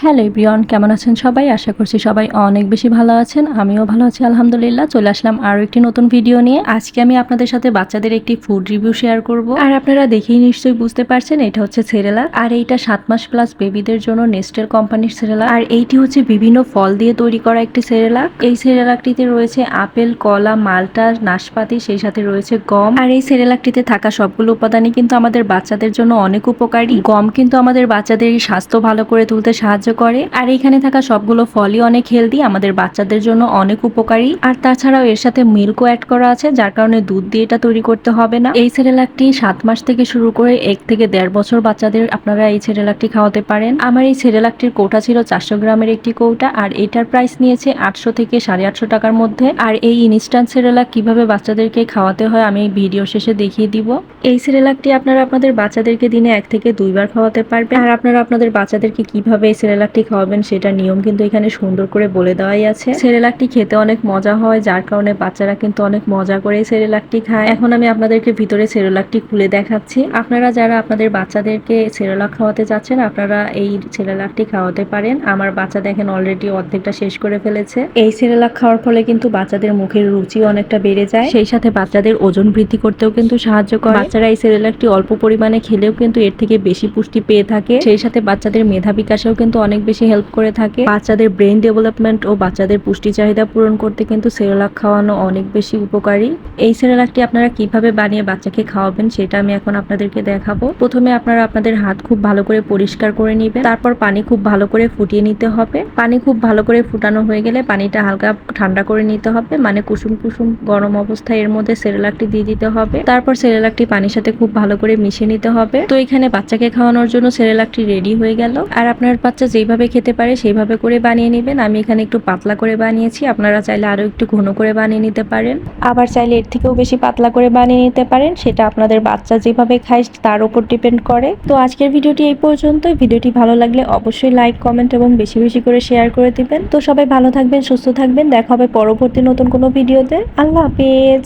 Hello everyone, কেমন আছেন সবাই? আশা করছি সবাই অনেক বেশি ভালো আছেন। আমিও ভালো আছি, আলহামদুলিল্লাহ। চলে আসলাম আরও একটি নতুন ভিডিও নিয়ে। আজকে আমি আপনাদের সাথে বাচ্চাদের একটি ফুড রিভিউ শেয়ার করব। আর আপনারা দেখেই নিশ্চয়ই বুঝতে পারছেন, এটা হচ্ছে সেরেলা। আর এইটা সাত মাস প্লাস বেবিদের জন্য নেস্টের কোম্পানির সেরেলা। আর এইটি হচ্ছে বিভিন্ন ফল দিয়ে তৈরি করা একটি সেরেলা। এই সেরেলাকটিতে রয়েছে আপেল, কলা, মালটা, নাশপাতি, সেই সাথে রয়েছে গম। আর এই সেরেলাকটিতে থাকা সবগুলো উপাদানই কিন্তু আমাদের বাচ্চাদের জন্য অনেক উপকারী। গম কিন্তু আমাদের বাচ্চাদের স্বাস্থ্য ভালো করে তুলতে সাহায্য করে। আর এখানে থাকা সবগুলো ফলই অনেক হেলদি আমাদের বাচ্চাদের জন্য অনেক উপকারী। আর তাছাড়াও এর সাথে মিল্কও অ্যাড করা আছে, যার কারণে দুধ দিয়ে এটা তৈরি করতে হবে না। এই সেরেলাকটি সাত মাস থেকে শুরু করে এক থেকে দেড় বছর বাচ্চাদের আপনারা এই সেরেলাকটি খাওয়াতে পারেন। আমার এই সেরেলাকটির কৌটা ছিল চারশো গ্রামের একটি কৌটা, আর এটার প্রাইস নিয়েছে আটশো থেকে সাড়ে আটশো টাকার মধ্যে। আর এই ইনস্ট্যান্ট সেরেলাক কীভাবে বাচ্চাদেরকে খাওয়াতে হয় আমি ভিডিও শেষে দেখিয়ে দিব। এই সেরেলাকটি আপনারা আপনাদের বাচ্চাদেরকে দিনে এক থেকে দুইবার খাওয়াতে পারবেন। আর আপনারা আপনাদের বাচ্চাদেরকে কীভাবে এই সেরেলাকটি খাওয়াবেন সেটা নিয়ম কিন্তু এখানে সুন্দর করে বলে দেওয়াই আছে। সেরেলাকটি খেতে অনেক মজা হয়, যার কারণে বাচ্চারা কিন্তু অনেক মজা করে সেরেলাকটি খায়। এখন আমি আপনাদেরকে ভিতরে সেরেলাকটি খুলে দেখাচ্ছি। আপনারা যারা আপনাদের বাচ্চাদেরকে সেরেলাক খাওয়াতে চাচ্ছেন, আপনারা এই সেরেলাকটি খাওয়াতে পারেন। আমার বাচ্চা দেখেন অলরেডি অর্ধেকটা শেষ করে ফেলেছে। এই সেরেলাক খাওয়ার ফলে কিন্তু বাচ্চাদের মুখের রুচি অনেকটা বেড়ে যায়। সেই সাথে বাচ্চাদের ওজন বৃদ্ধি করতেও কিন্তু সাহায্য করে। বাচ্চারা এই সেরেলাকটি অল্প পরিমাণে খেলেও কিন্তু এর থেকে বেশি পুষ্টি পেয়ে থাকে। সেই সাথে বাচ্চাদের মেধা বিকাশেও কিন্তু অনেক বেশি হেল্প করে থাকে। বাচ্চাদের ব্রেন ডেভেলপমেন্ট ও বাচ্চাদের পুষ্টি চাহিদা পূরণ করতে কিন্তু সেরেলাক খাওয়ানো অনেক বেশি উপকারী। এই সেরেলাকটি আপনারা কীভাবে বানিয়ে বাচ্চাকে খাওয়াবেন সেটা আমি এখন আপনাদেরকে দেখাবো। প্রথমে আপনারা আপনাদের হাত খুব ভালো করে পরিষ্কার করে নেবেন। তারপর পানি খুব ভালো করে ফুটিয়ে নিতে হবে। পানি খুব ভালো করে ফুটানো হয়ে গেলে পানিটা হালকা ঠান্ডা করে নিতে হবে। মানে কুসুম কুসুম গরম অবস্থায় এর মধ্যে সেরেলাকটি দিয়ে দিতে হবে। তারপর সেরেলাকটি পানির সাথে খুব ভালো করে মিশিয়ে নিতে হবে। তো এখানে বাচ্চাকে খাওয়ানোর জন্য সেরেলাকটি রেডি হয়ে গেল। আর আপনার বাচ্চা যেইভাবে খেতে পারে সেইভাবে করে বানিয়ে নেবেন। আমি এখানে একটু পাতলা করে বানিয়েছি। আপনারা চাইলে আরও একটু ঘন করে বানিয়ে নিতে পারেন। আবার চাইলে এর থেকেও বেশি পাতলা করে বানিয়ে নিতে পারেন। সেটা আপনাদের বাচ্চা যেভাবে খায় তার উপর ডিপেন্ড করে। তো আজকের ভিডিওটি এই পর্যন্তই। ভিডিওটি ভালো লাগলে অবশ্যই লাইক, কমেন্ট এবং বেশি বেশি করে শেয়ার করে দিবেন। তো সবাই ভালো থাকবেন, সুস্থ থাকবেন। দেখা হবে পরবর্তী নতুন কোনো ভিডিওতে। আল্লাহ হাফেজ।